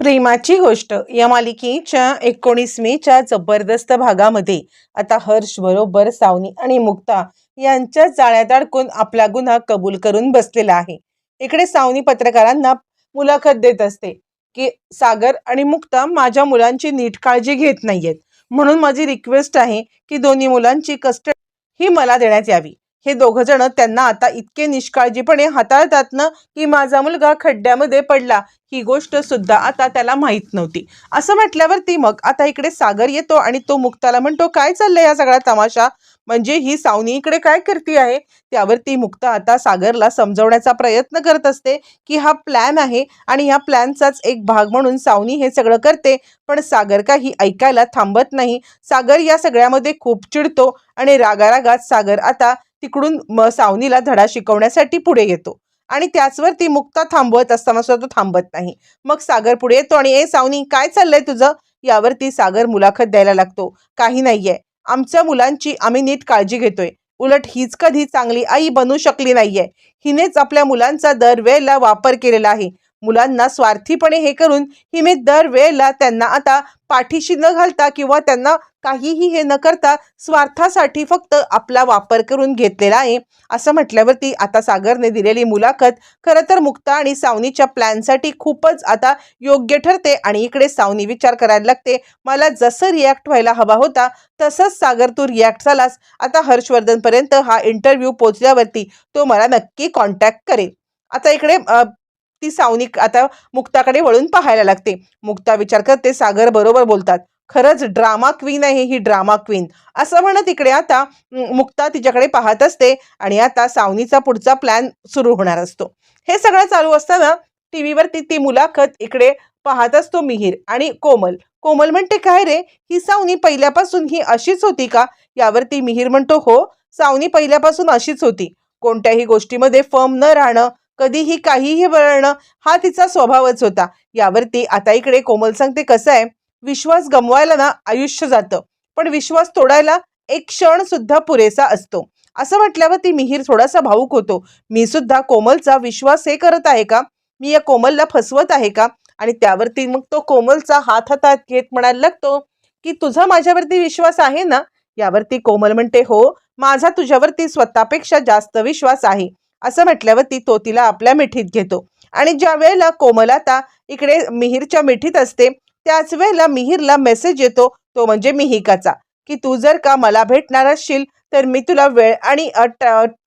प्रेमाची गोष्ट. या मालिकेच्या एकोणीस मेच्या जबरदस्त भागामध्ये आता हर्ष बरोबर सावनी आणि मुक्ता यांच्या जाळ्यात अडकून आपला गुन्हा कबूल करून बसलेला आहे. इकडे सावनी पत्रकारांना मुलाखत देत असते की सागर आणि मुक्ता माझ्या मुलांची नीट काळजी घेत नाहीयेत. म्हणून माझी रिक्वेस्ट आहे की दोन्ही मुलांची कस्टडी ही मला देण्यात यावी. हे दोघं जण त्यांना आता इतके निष्काळजीपणे हाताळतात ना की माझा मुलगा खड्ड्यामध्ये पडला. ही गोष्ट सुद्धा आता त्याला माहीत नव्हती. असं म्हटल्यावरती मग आता इकडे सागर येतो आणि तो मुक्ताला म्हणतो काय चाललंय या सगळा तमाशा? म्हणजे ही सावनी इकडे काय करते आहे? त्यावरती मुक्ता आता सागरला समजवण्याचा प्रयत्न करत असते की हा प्लॅन आहे आणि ह्या प्लॅनचाच एक भाग म्हणून सावनी हे सगळं करते. पण सागर काही ऐकायला थांबत नाही. सागर या सगळ्यामध्ये खूप चिडतो आणि रागारागात सागर आता तिकडून म सावनीला धडा शिकवण्यासाठी पुढे येतो. आणि त्याचवर ती मुक्ता थांबवत असताना सुद्धा तो थांबत नाही. मग सागर पुढे येतो आणि ए सावनी काय चाललंय तुझं? यावरती सागर मुलाखत द्यायला लागतो. काही नाहीये. आमच्या मुलांची आम्ही नीट काळजी घेतोय. उलट हीच कधी चांगली आई बनू शकली नाहीये. हिनेच आपल्या मुलांचा दरवेळेला वापर केलेला आहे. मुलांना स्वार्थीपणे हे करून हिने दरवेळेला त्यांना आता पाठीशी न घालता किंवा त्यांना काहीही हे न करता स्वार्थासाठी फक्त आपला वापर करून घेतलेला आहे. असं म्हटल्यावरती आता सागरने दिलेली मुलाखत खरं तर मुक्ता आणि सावनीच्या प्लॅनसाठी खूपच आता योग्य ठरते आणि इकडे सावनी विचार करायला लागते मला जसं रिॲक्ट व्हायला हवा होता तसंच सागर तू रिॲक्ट झालास. आता हर्षवर्धनपर्यंत हा इंटरव्ह्यू पोचल्यावरती तो मला नक्की कॉन्टॅक्ट करेल. आता इकडे ती सावनी आता मुक्ताकडे वळून पाहायला लागते. मुक्ता विचार करते सागर बरोबर बोलतात. खरंच ड्रामा क्वीन आहे ही ड्रामा क्वीन. असं म्हणत इकडे आता मुक्ता तिच्याकडे पाहत असते आणि आता सावनीचा पुढचा प्लॅन सुरू होणार असतो. हे सगळं चालू असताना टी व्हीवरती ती मुलाखत इकडे पाहत असतो मिहीर आणि कोमल. कोमल म्हणते काय रे? ही सावनी पहिल्यापासून ही अशीच होती का? यावरती मिहीर म्हणतो हो सावनी पहिल्यापासून अशीच होती. कोणत्याही गोष्टीमध्ये फर्म न राहणं कधीही काहीही वळणं हा तिचा स्वभावच होता. यावरती आता इकडे कोमल सांगते कसं आहे विश्वास गमवायला ना आयुष्य जातं. पण विश्वास तोडायला एक क्षण सुद्धा पुरेसा असतो. असं म्हटल्यावर ती मिहीर थोडासा भाऊक होतो. मी सुद्धा कोमलचा विश्वास हे करत आहे का? मी या कोमलला फसवत आहे का? आणि त्यावरती मग तो कोमलचा हात हातात घेत म्हणायला लागतो की तुझा माझ्यावरती विश्वास आहे ना? यावरती कोमल म्हणते हो माझा तुझ्यावरती स्वतःपेक्षा जास्त विश्वास आहे. असं म्हटल्यावरती तो तिला आपल्या मिठीत घेतो. आणि ज्या वेळेला कोमल आता इकडे मिहीरच्या मिठीत असते त्याच वेळेला मिहीरला मेसेज येतो तो म्हणजे मिहिकाचा की तू जर का मला भेटणार असशील तर मी तुला वेळ आणि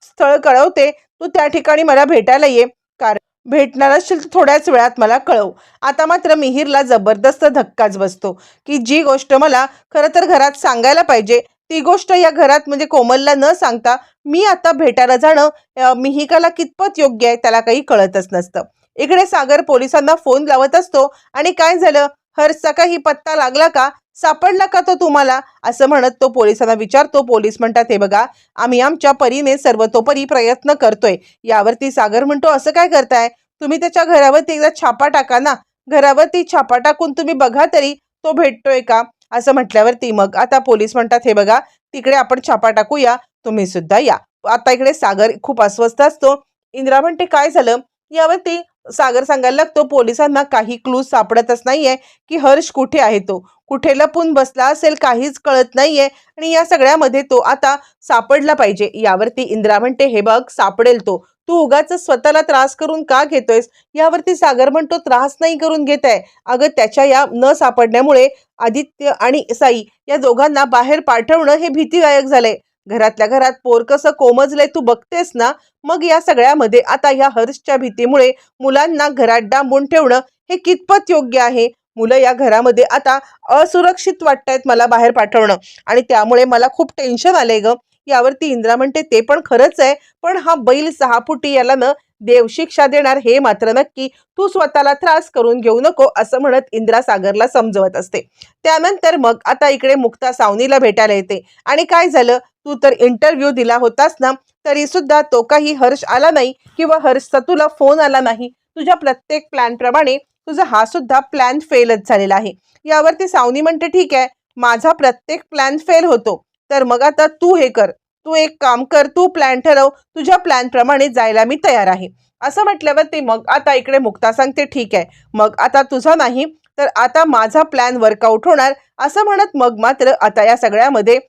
स्थळ कळवते. तू त्या ठिकाणी मला भेटायला ये कारण भेटणार असशील तर थोड्याच वेळात मला कळव. आता मात्र मिहीरला जबरदस्त धक्काच बसतो की जी गोष्ट मला खरं तर घरात सांगायला पाहिजे ती गोष्ट या घरात म्हणजे कोमलला न सांगता मी आता भेटायला जाणं मिहिकाला कितपत योग्य आहे त्याला काही कळतच नसतं. इकडे सागर पोलिसांना फोन लावत असतो आणि काय झालं? हर्षचा काही पत्ता लागला का? सापडला का तो तुम्हाला? असं म्हणत तो पोलिसांना विचारतो. पोलीस म्हणतात हे बघा आम्ही आमच्या परीने सर्वतोपरी प्रयत्न करतोय. यावरती सागर म्हणतो असं काय करताय? तुम्ही त्याच्या घरावरती एकदा छापा टाका ना. घरावरती छापा टाकून तुम्ही बघा तरी तो भेटतोय का? असं म्हटल्यावरती मग आता पोलीस म्हणतात हे बघा तिकडे आपण छापा टाकूया तुम्ही सुद्धा या. आता इकडे सागर खूप अस्वस्थ असतो. इंदिरा म्हणते काय झालं? यावरती सागर सांगायला लागतो पोलिसांना काही क्लूज सापडतच नाहीये की हर्ष कुठे आहे तो? कुठे लपून बसला असेल काहीच कळत नाहीये. आणि या सगळ्यामध्ये तो आता सापडला पाहिजे. यावरती इंदिरा म्हणते हे बघ सापडेल तो. तू उगाच स्वतःला त्रास करून का घेतोयस? यावरती सागर म्हणतो त्रास नाही करून घेत आहे. अगं त्याच्या या न सापडण्यामुळे आदित्य आणि साई या दोघांना बाहेर पाठवणं हे भीतीदायक झालंय. घरातल्या घरात पोर कसं कोमजलंय तू बघतेस ना? मग या सगळ्यामध्ये आता या हर्षच्या भीतीमुळे मुलांना घरात डांबून ठेवणं हे कितपत योग्य आहे? मुलं या घरामध्ये आता असुरक्षित वाटतायत मला बाहेर पाठवणं. आणि त्यामुळे मला खूप टेन्शन आलंय ग. यावरती इंद्रा म्हणते ते पण खरंच आहे पण हा बैल सहा फुटी याला न देवशिक्षा देणार हे मात्र नक्की. तू स्वतःला त्रास करून घेऊ नको असं म्हणत इंद्रा सागरला समजवत असते. त्यानंतर मग आता इकडे मुक्ता सावनीला भेटायला येते. आणि काय झालं? तू तर इंटरव्ह्यू दिला होतास ना तरी सुद्धा तो काही हर्ष आला नाही किंवा हर्षचा तुला फोन आला नाही. तुझ्या प्रत्येक प्लॅनप्रमाणे तुझा हा सुद्धा प्लॅन फेलच झालेला आहे. यावरती सावनी म्हणते ठीक आहे माझा प्रत्येक प्लॅन फेल होतो. तर मग आता तू हे कर. तू एक काम कर तू प्लॅन ठरव. तुझ्या प्लॅनप्रमाणे जायला मी तयार आहे. असं म्हटल्यावर ते मग आता इकडे मुक्ता सांगते ठीक आहे. मग आता तुझा नाही तर आता माझा प्लॅन वर्कआउट होणार. असं म्हणत मग मात्र आता या सगळ्यामध्ये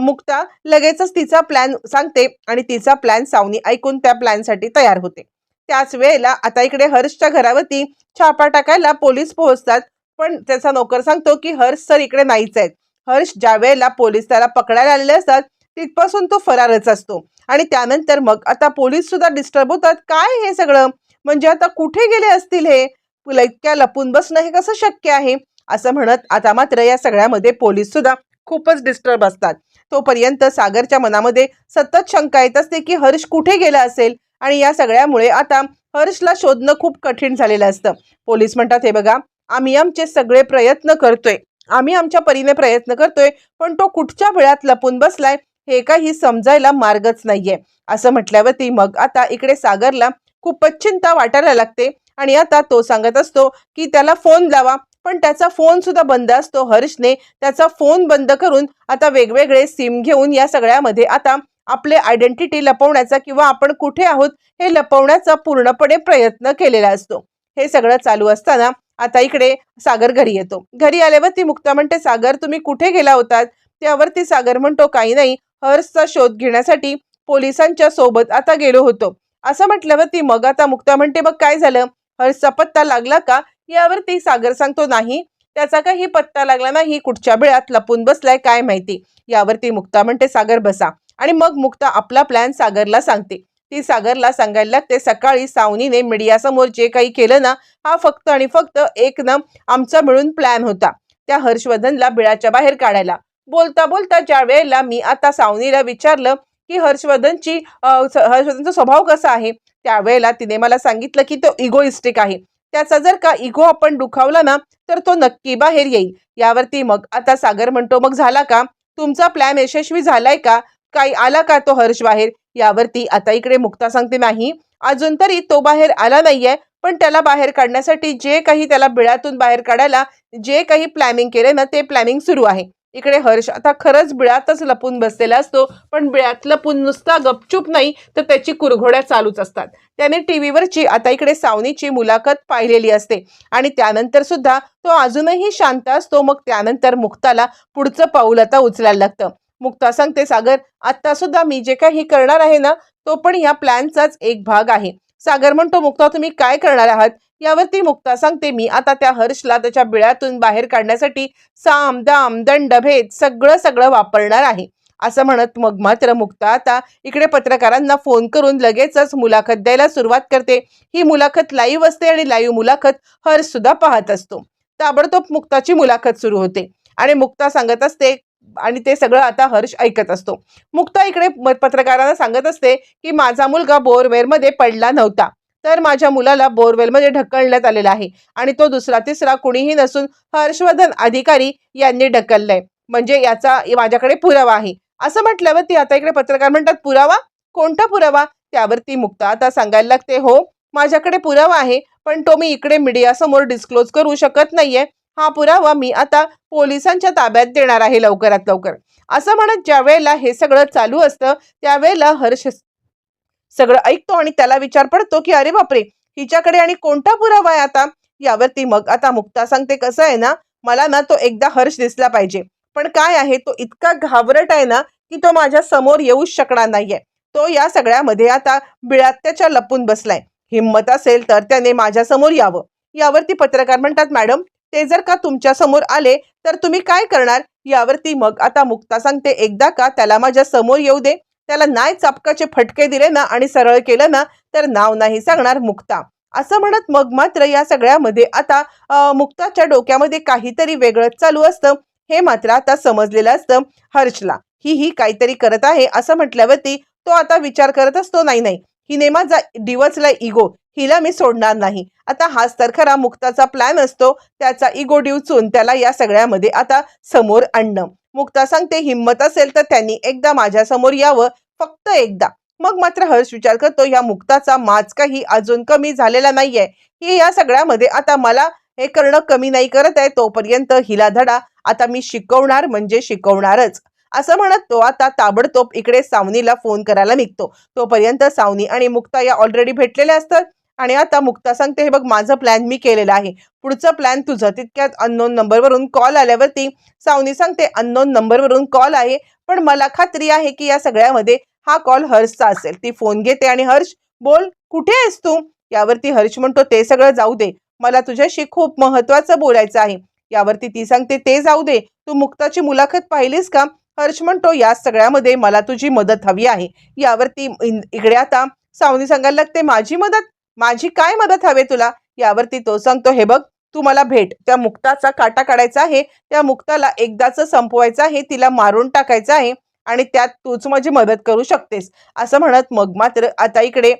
मुक्ता लगेचच तिचा प्लॅन सांगते आणि तिचा प्लॅन सावनी ऐकून त्या प्लॅनसाठी तयार होते. त्याच वेळेला आता इकडे हर्षच्या घरावरती छापा टाकायला पोलीस पोहोचतात. पण त्याचा नोकर सांगतो की हर्ष सर इकडे नाहीच आहेत. हर्ष ज्या वेळेला पोलीस त्याला पकडायला आलेले असतात तिथपासून तो फरारच असतो. आणि त्यानंतर मग आता पोलीस सुद्धा डिस्टर्ब होतात. काय हे सगळं? म्हणजे आता कुठे गेले असतील हे? इतक्या लपून बसणं हे कसं शक्य आहे? असं म्हणत आता मात्र या सगळ्यामध्ये पोलीस सुद्धा खूपच डिस्टर्ब असतात. तोपर्यंत सागरच्या मनामध्ये सतत शंका येत असते की हर्ष कुठे गेला असेल? आणि या सगळ्यामुळे आता हर्षला शोधणं खूप कठीण झालेलं असतं. पोलीस म्हणतात हे बघा आम्ही आमचे सगळे प्रयत्न करतोय. आम्ही आमच्या परीने प्रयत्न करतोय पण तो कुठच्या वेळात लपून बसलाय हे काही समजायला मार्गच नाहीये. असं म्हटल्यावरती मग आता इकडे सागरला खूपच चिंता वाटायला लागते आणि आता तो सांगत असतो की त्याला फोन लावा पण त्याचा फोन सुद्धा बंद असतो हर्षने. त्याचा फोन बंद करून आता वेगवेगळे सिम घेऊन या सगळ्यामध्ये आता आपले आयडेंटिटी लपवण्याचा किंवा आपण कुठे आहोत हे लपवण्याचा पूर्णपणे प्रयत्न केलेला असतो. हे सगळं चालू असताना आता इकडे सागर घरी येतो. घरी आल्यावर ती मुक्ता म्हणते सागर तुम्ही कुठे गेला होतात? त्यावरती सागर म्हणतो काही नाही. हर्षचा शोध घेण्यासाठी पोलिसांच्या सोबत आता गेलो होतो. असं म्हटल्यावर ती मग आता मुक्ता म्हणते मग काय झालं? हर्षचा पत्ता लागला का? यावरती सागर सांगतो नाही. त्याचा काही पत्ता लागला नाही. कुठच्या वेळात लपून बसलाय काय माहिती? यावरती मुक्ता म्हणते सागर बसा. आणि मग मुक्ता आपला प्लॅन सागरला सांगते. ती सागरला सांगायला लागते सकाळी सावनीने मीडियासमोर जे काही केलं ना हा फक्त आणि फक्त एक ना आमचा मिळून प्लॅन होता. त्या हर्षवर्धनला बिळाच्या बाहेर काढायला. बोलता बोलता ज्या वेळेला मी आता सावनीला विचारलं की हर्षवर्धनची स- हर्षवर्धनचा स्वभाव कसा आहे? त्यावेळेला तिने मला सांगितलं की तो इगोइस्टिक आहे. त्याचा जर का इगो आपण दुखावला ना तर तो नक्की बाहेर येईल. यावरती मग आता सागर म्हणतो मग झाला का? तुमचा प्लॅन यशस्वी झालाय का? काही आला का तो हर्ष बाहेर? यावरती. आता इकडे मुक्ता सांगते नाही अजून तरी तो बाहेर आला नाहीये पण त्याला बाहेर काढण्यासाठी जे काही त्याला बिळातून बाहेर काढायला जे काही प्लॅनिंग केले ना ते प्लॅनिंग सुरू आहे. इकडे हर्ष आता खरंच बिळातच लपून बसलेला असतो पण बिळात लपून नुसता गपचूप नाही तर त्याची कुरघोड्या चालूच असतात. त्याने टी व्हीवरची आता इकडे सावनीची मुलाखत पाहिलेली असते. आणि त्यानंतर सुद्धा तो अजूनही शांत असतो. मग त्यानंतर मुक्ताला पुढचं पाऊल आता उचलायला लागतं. मुक्ता सांगते सागर आता सुद्धा मी जे काही करणार आहे ना तो पण या प्लॅनचाच एक भाग आहे. सागर म्हणतो मुक्ता तुम्ही काय करणार आहात? यावरती मुक्ता सांगते मी आता त्या हर्षला त्याच्या बिळातून बाहेर काढण्यासाठी साम दाम दंड भेद सगळं सगळं वापरणार आहे. असं म्हणत मग मात्र मुक्ता आता इकडे पत्रकारांना फोन करून लगेचच मुलाखत द्यायला सुरुवात करते. ही मुलाखत लाईव्ह असते आणि लाईव्ह मुलाखत हर्ष सुद्धा पाहत असतो. ताबडतोब मुक्ताची मुलाखत सुरू होते आणि मुक्ता सांगत असते आणि ते सगळं आता हर्ष ऐकत असतो. मुक्ता इकडे म- पत्रकारांना सांगत असते की माझा मुलगा बोरवेलमध्ये पडला नव्हता. तर माझ्या मुलाला बोरवेलमध्ये ढकलण्यात आलेला आहे. आणि तो दुसरा तिसरा कुणीही नसून हर्षवर्धन अधिकारी यांनी ढकललंय. म्हणजे याचा माझ्याकडे पुरावा आहे. असं म्हटल्यावर ती आता इकडे पत्रकार म्हणतात पुरावा? कोणता पुरावा? त्यावरती मुक्ता आता सांगायला लागते हो माझ्याकडे पुरावा आहे पण तो मी इकडे मीडियासमोर डिस्क्लोज करू शकत नाहीये. हा पुरावा मी आता पोलिसांच्या ताब्यात देणार आहे लवकरात लवकर. असं म्हणत ज्या वेळेला हे सगळं चालू असतं त्यावेळेला हर्ष सगळं ऐकतो आणि त्याला विचार पडतो की अरे बापरे हिच्याकडे आणि कोणता पुरावा आहे आता? यावरती मग आता मुक्ता सांगते कसं आहे ना मला ना तो एकदा हर्ष दिसला पाहिजे. पण काय आहे तो इतका घाबरट आहे ना की तो माझ्यासमोर येऊच शकणार नाहीये. तो या सगळ्यामध्ये आता बिळात्याच्या लपून बसलाय. हिंमत असेल तर त्याने माझ्यासमोर यावं. यावरती पत्रकार म्हणतात मॅडम ते जर का तुमच्यासमोर आले तर तुम्ही काय करणार? यावरती मग आता मुक्ता सांगते एकदा का त्याला माझ्यासमोर येऊ दे. त्याला नाही चापकाचे फटके दिले ना आणि सरळ केलं ना तर नाव नाही सांगणार मुक्ता. असं म्हणत मग मात्र या सगळ्यामध्ये आता मुक्ताच्या डोक्यामध्ये काहीतरी वेगळंच चालू असतं. हे मात्र आता समजलेलं असतं हर्षला. ही ही काहीतरी करत आहे असं म्हटल्यावरती तो आता विचार करत असतो नाही नाही. हिने माझा डिवचला इगो हिला मी सोडणार नाही. आता हाच तर खरा मुक्ताचा प्लॅन असतो. त्याचा इगो डिवचून त्याला या सगळ्यामध्ये आता समोर आणणं. मुक्ता सांगते हिंमत असेल तर त्यांनी एकदा माझ्यासमोर यावं फक्त एकदा. मग मात्र हर्ष विचार करतो या मुक्ताचा माज काही अजून कमी झालेला नाहीये. ही या सगळ्यामध्ये आता मला हे करणं कमी नाही करत आहे तोपर्यंत हिला धडा. आता मी शिकवणार म्हणजे शिकवणारच. असं म्हणत तो आता ताबडतोब इकडे सावनीला फोन करायला निघतो. तोपर्यंत सावनी आणि मुक्ता या ऑलरेडी भेटलेल्या असतात. आणि आता मुक्ता सांगते हे बघ माझं प्लॅन मी केलेला आहे. पुढचं प्लॅन तुझं. तितक्यात अननोन नंबरवरून कॉल आल्यावरती सावनी सांगते अननोन नंबरवरून कॉल आहे पण मला खात्री आहे की या सगळ्यामध्ये हा कॉल हर्षचा असेल. ती फोन घेते आणि हर्ष बोल कुठे आहेस तू? यावरती हर्ष म्हणतो ते सगळं जाऊ दे. मला तुझ्याशी खूप महत्वाचं बोलायचं आहे. यावरती ती सांगते ते जाऊ दे. तू मुक्ताची मुलाखत पाहिलीस का? हर्ष म्हणतो या सगळ्यामध्ये मला तुझी मदत हवी आहे. यावरती इन- इकडे आता सावनी सांगायला लागते माझी मदत? माझी काय मदत हवे तुला? यावरती तो सांगतो हे बघ तू मला भेट. त्या मुक्ताचा काटा काढायचा आहे. त्या मुक्ताला एकदाच संपवायचं आहे. तिला मारून टाकायचं आहे. आणि त्यात तूच माझी मदत करू शकतेस. असं म्हणत मग मात्र आता इकडे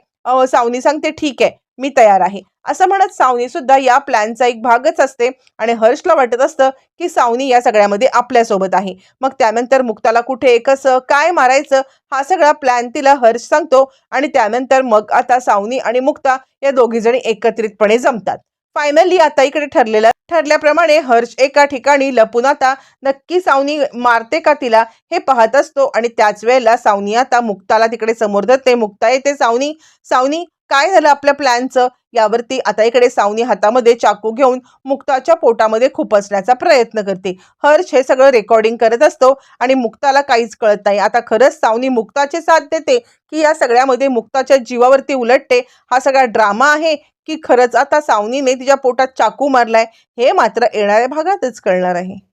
सावनी सांगते ठीक आहे मी तयार आहे. असं म्हणत सावनी सुद्धा या प्लॅनचा एक भागच असते आणि हर्षला वाटत असतं की सावनी या सगळ्यामध्ये आपल्यासोबत आहे. मग त्यानंतर मुक्ताला कुठे कसं काय मारायचं हा सगळा प्लॅन तिला हर्ष सांगतो आणि त्यानंतर मग आता सावनी आणि मुक्ता या दोघीजणी एकत्रितपणे जमतात. फायनली आता इकडे ठरलेलं ठरल्याप्रमाणे हर्ष एका ठिकाणी लपून आता नक्की सावनी मारते का तिला हे पाहत असतो आणि त्याच वेळेला सावनी आता मुक्ताला तिकडे समोर धरते. मुक्ता येते सावनी सावनी काय झालं आपल्या प्लॅनचं? यावरती आता इकडे सावनी हातामध्ये चाकू घेऊन मुक्ताच्या पोटामध्ये खुपसण्याचा प्रयत्न करते. हर्ष हे सगळं रेकॉर्डिंग करत असतो आणि मुक्ताला काहीच कळत नाही. आता खरंच सावनी मुक्ताचे साथ देते की या सगळ्यामध्ये मुक्ताच्या जीवावरती उलटते. हा सगळा ड्रामा आहे की खरंच आता सावनीने तिच्या पोटात चाकू मारलाय हे मात्र येणाऱ्या भागातच कळणार आहे.